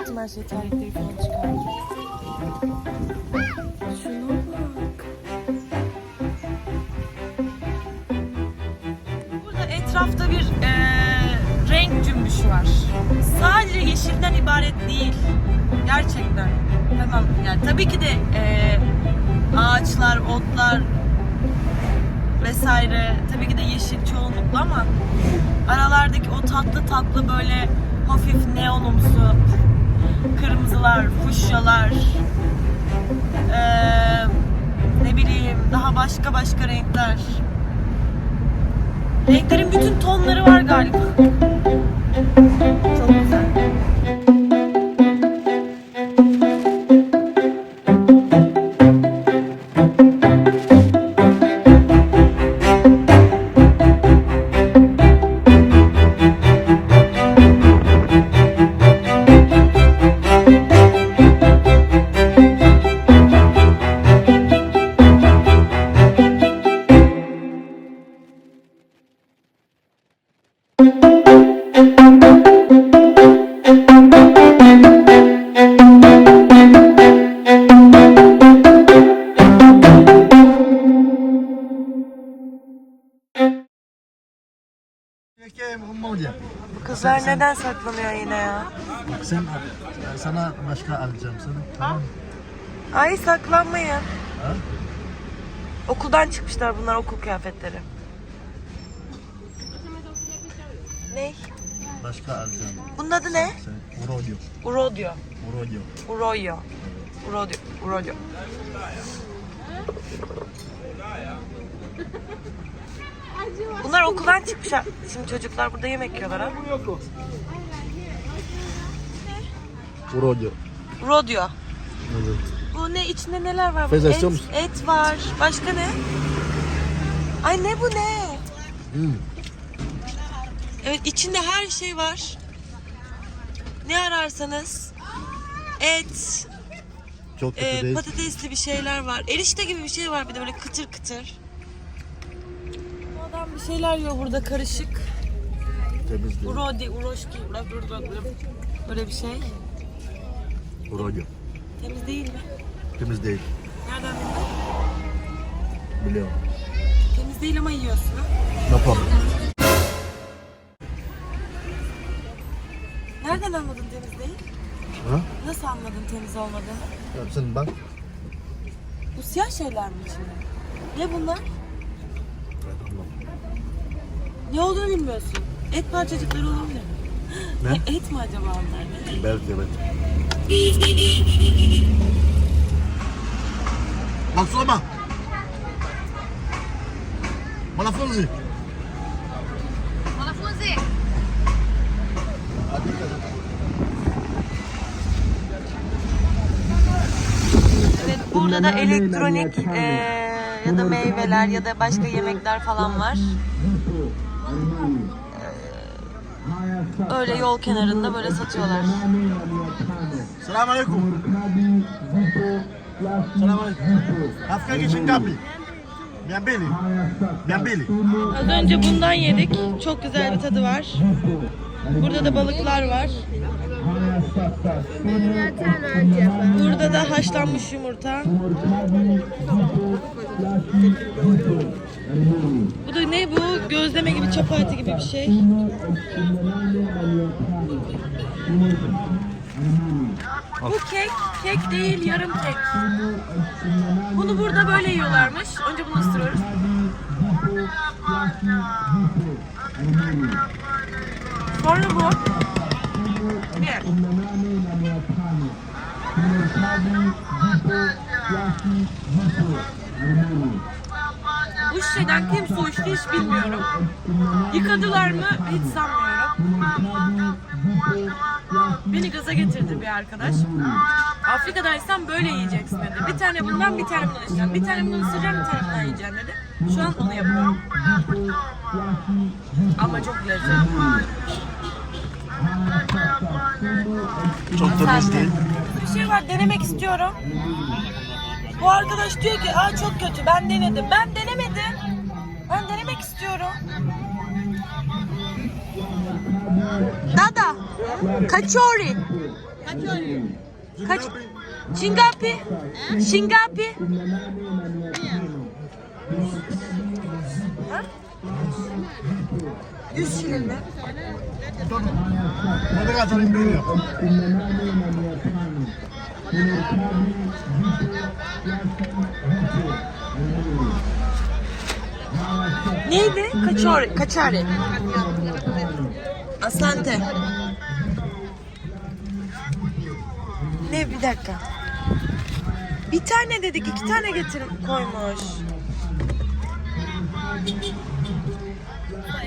Baktım her şey tarihleri falan çıkardı. Şuna bak. Burada etrafta bir eee, renk cümbüşü var. Sadece yeşilden ibaret değil. Gerçekten. Tamam yani tabii ki de eee, ağaçlar, otlar vesaire tabii ki de yeşil çoğunlukla ama aralardaki o tatlı tatlı böyle hafif neonumsu kırmızılar, fuşyalar eee, ne bileyim daha başka başka renkler. Renklerin bütün tonları var galiba. Çok kızlar neden saklanıyor yine ya Sen sana başka alacağım sana. Tamam ay saklanmayın Ha? Okuldan çıkmışlar bunlar okul kıyafetleri. Ne? Başka alacağım. Bunun adı ne? Sen Urodyo. Urodyo. Urodyo. Uroyo. Urodyo. Urodyo. Bunlar okuldan çıkmışlar. Şimdi çocuklar burada yemek yiyorlar ha. Urodyo. Urodyo. Evet. Bu ne? içinde neler var? Feza et, istiyor musun? et var. Başka ne? Ay ne bu ne? Hmm. Evet içinde her şey var. Ne ararsanız. Et, Çok kötü e, değil. patatesli bir şeyler var. Erişte gibi bir şey var bir de böyle kıtır kıtır. Bir şeyler yiyor burada karışık. Temiz değil. Urodi, uroşki, böyle bir şey. Urodyo. Temiz değil mi? Temiz değil. Nereden bildin? Biliyorum. Temiz değil ama yiyorsun ha. Ne yapalım? Nereden anladın temiz değil? Ha? Nasıl anladın temiz olmadığını? Ya sen bak. Bu siyah şeyler mi içinde? Ne bunlar? Ne olduğunu bilmiyorsun. Et parçacıkları olabilir mi? Ne? Et mi acaba onlar? Belki evet. Maksuma. Mwanafunzi. Wanafunzi, Evet burada da elektronik eee, ya da meyveler ya da başka yemekler falan var. Öyle yol kenarında böyle satıyorlar. Alaikum. Rafiki yake shilingi ngapi? Mia mbili. Mia mbili. Az önce bundan yedik. Çok güzel bir tadı var. Burada da balıklar var. Burada da haşlanmış yumurta. Gözleme gibi çapati gibi bir şey. Bu kek, kek değil yarım kek. Bunu burada böyle yiyorlarmış. Önce bunu ısırıyoruz. Sonra bu. Bir. Bu şişeden kim su içti hiç bilmiyorum. Yıkadılar mı hiç sanmıyorum. Beni gaza getirdi bir arkadaş. Afrika'daysan böyle yiyeceksin dedi. Bir tane bundan bir tane bundan içeceğim. Bir tane bundan ısıracağım bir tane bundan yiyeceğim dedi. Şu an onu yapıyorum. Ama çok lezzetli. Çok temiz değil. Bir şey var denemek istiyorum. Bu arkadaş diyor ki Aa, çok kötü ben denedim. Ben denemedim. Ben denemek istiyorum. Dada, kachori. Kaç? Şingapi. Şingapi. Ha? 100 şilin mi? Cazzo di impegno? Neydi? Kaçori. Kaçari. Asante. Ne bir dakika. Bir tane dedik iki tane getir koymuş.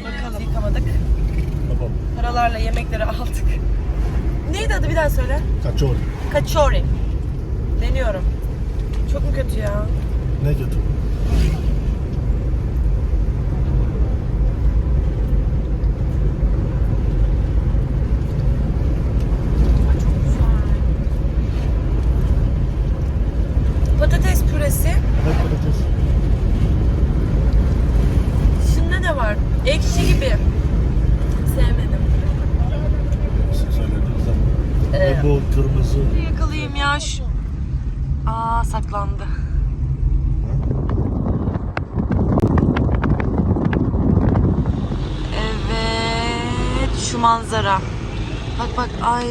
Bakalım yıkamadık. Paralarla yemekleri aldık. Neydi adı bir daha söyle. Caccioli. Kaçori. Deniyorum. Çok mu kötü ya? Ne kötü? Patates püresi. Evet patates. Şimdi de var. Ekşi gibi. Sevmedim. Söylediniz ama. Ee, Ve bu kırmızı. Yakalayayım ya şu. Aa saklandı. Evet şu manzara. Bak bak ay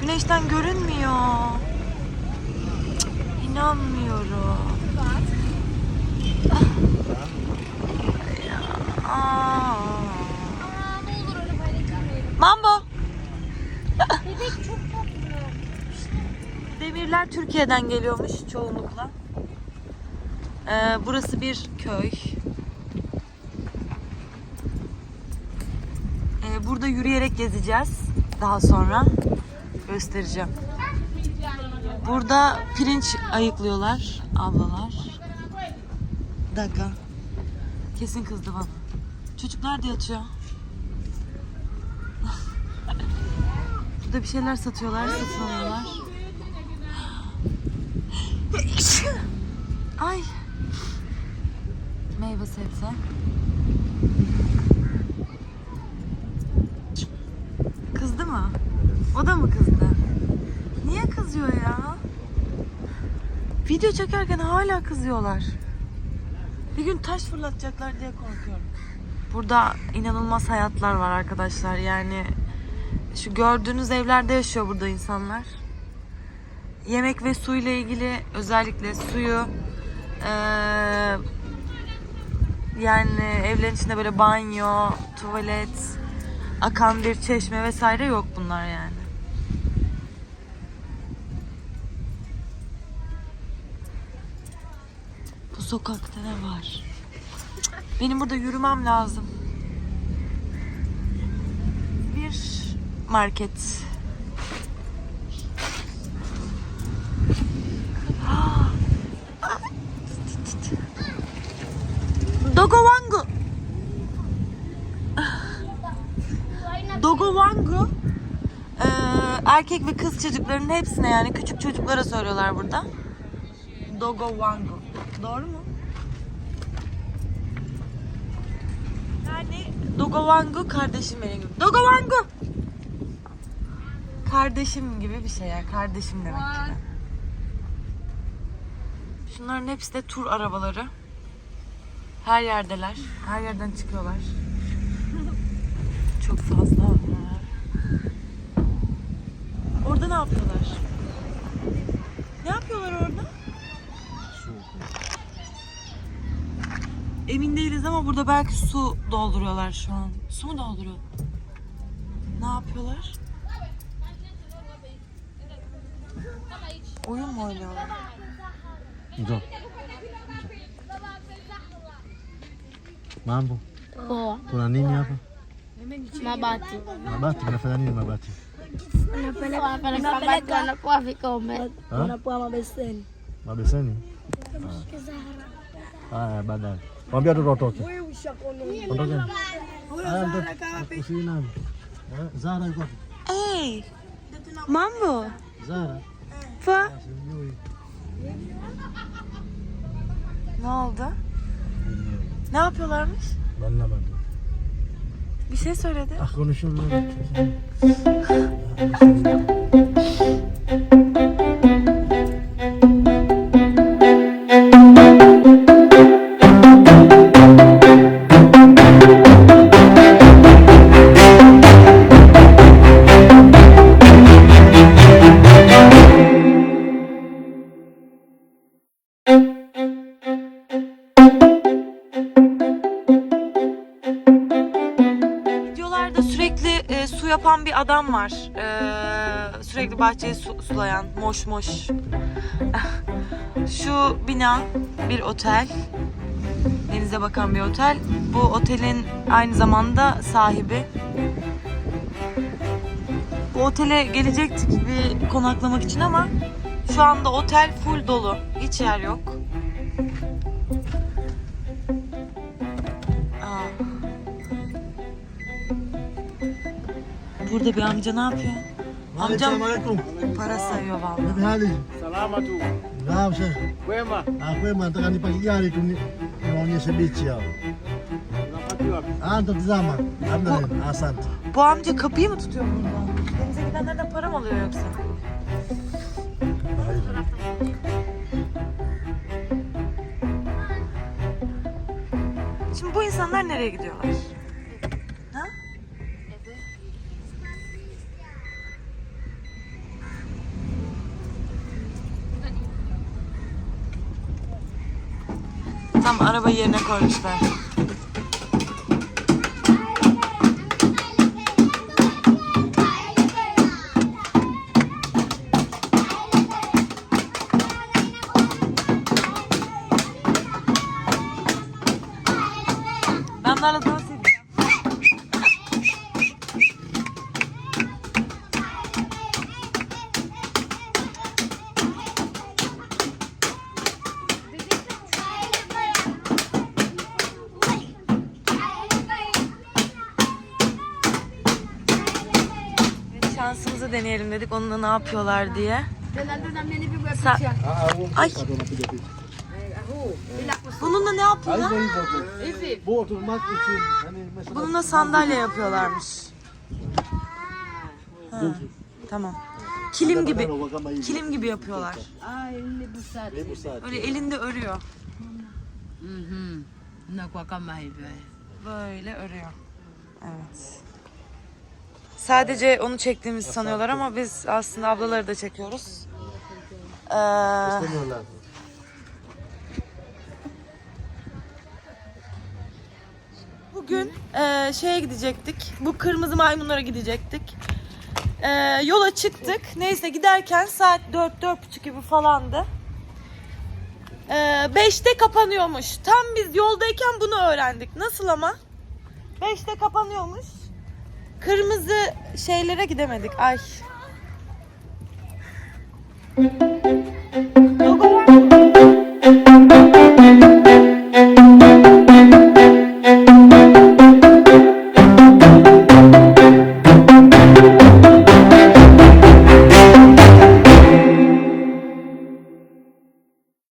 güneşten görünmüyor. Cık, İnanmıyorum. Aa. Mambo. Bebek çok. Demirler Türkiye'den geliyormuş çoğunlukla. Ee, burası bir köy. Ee, burada yürüyerek gezeceğiz. Daha sonra göstereceğim. Burada pirinç ayıklıyorlar ablalar. Bir dakika. Kesin kızdı bana. Çocuklar da yatıyor. Burada bir şeyler satıyorlar, satın alıyorlar. Ay. Meyve sebze. Kızdı mı? O da mı kızdı? Niye kızıyor ya? Video çekerken hala kızıyorlar. Bir gün taş fırlatacaklar diye korkuyorum. Burada inanılmaz hayatlar var arkadaşlar. Yani şu gördüğünüz evlerde yaşıyor burada insanlar yemek ve su ile ilgili özellikle suyu eee, yani evlerin içinde böyle banyo, tuvalet, akan bir çeşme vesaire yok bunlar yani. Bu sokakta ne var? Benim burada yürümem lazım. Bir market. Dogowangu. Dogowangu. Ee, erkek ve kız çocukların hepsine yani küçük çocuklara söylüyorlar burada. Dogowangu. Doğru mu? Yani Dogowangu kardeşim benim gibi. Dogowangu. Kardeşim gibi bir şey yani. Kardeşim demek ki. Şunların hepsi de tur arabaları. Her yerdeler. Her yerden çıkıyorlar. Çok fazla. Orada ne yapıyorlar? Ne yapıyorlar orada? Emin değiliz ama burada belki su dolduruyorlar şu an. Su mu dolduruyor? Ne yapıyorlar? Oyun mu oynuyorlar? Ito. Mambo. Poa. Kuna nini hapa? Mabati. Mabati, mnafanya nini mabati? Wanapoa vikombe. wanapoa mabeseni. Mabeseni? Ah. Haya, baadaye. Mwambie watoto watoke. Zara yuko wapi? Eh. Mambo! Zara. Fa? Sijui. Ne oldu? Ne yapıyorlarmış? Anlamadım. Bir şey söyledi. Ah konuşuyorlar. yapan bir adam var. E, sürekli bahçeyi su- sulayan, moş moş. Şu bina bir otel. Denize bakan bir otel. Bu otelin aynı zamanda sahibi. Bu otele gelecektik bir konaklamak için ama şu anda otel full dolu. Hiç yer yok. Burada bir amca ne yapıyor? Amcam Assalamualaikum. para sayıyor vallahi. Nabi hali. Salamatu. Naam Sheikh. Kwema. Aku memang nataka nipangie gari tu ni- niwaonyeshe bichi wapi? Ah. Hamna neno. Asante. Bu amca kapıyı mı tutuyor burada? Denize gidenlerden para mı alıyor yoksa? Şimdi bu insanlar nereye gidiyorlar? Ha? Tam arabayı yerine koymuşlar. Ben bunlarla dedik onunla ne yapıyorlar diye. Sa- Ay. Bununla ne yapıyorlar? Bu oturmak için hani mesela Bununla sandalye yapıyorlarmış. Ha, tamam. Kilim gibi. Kilim gibi yapıyorlar. Öyle elinde örüyor. Böyle örüyor. Evet. Sadece onu çektiğimizi sanıyorlar ama biz aslında ablaları da çekiyoruz. Ee, Istemiyorlar. bugün e, şeye gidecektik. Bu kırmızı maymunlara gidecektik. E, yola çıktık. Neyse giderken saat 4 4.30 gibi falandı. E, 5'te kapanıyormuş. Tam biz yoldayken bunu öğrendik. Nasıl ama? 5'te kapanıyormuş. Kırmızı şeylere gidemedik. Ay.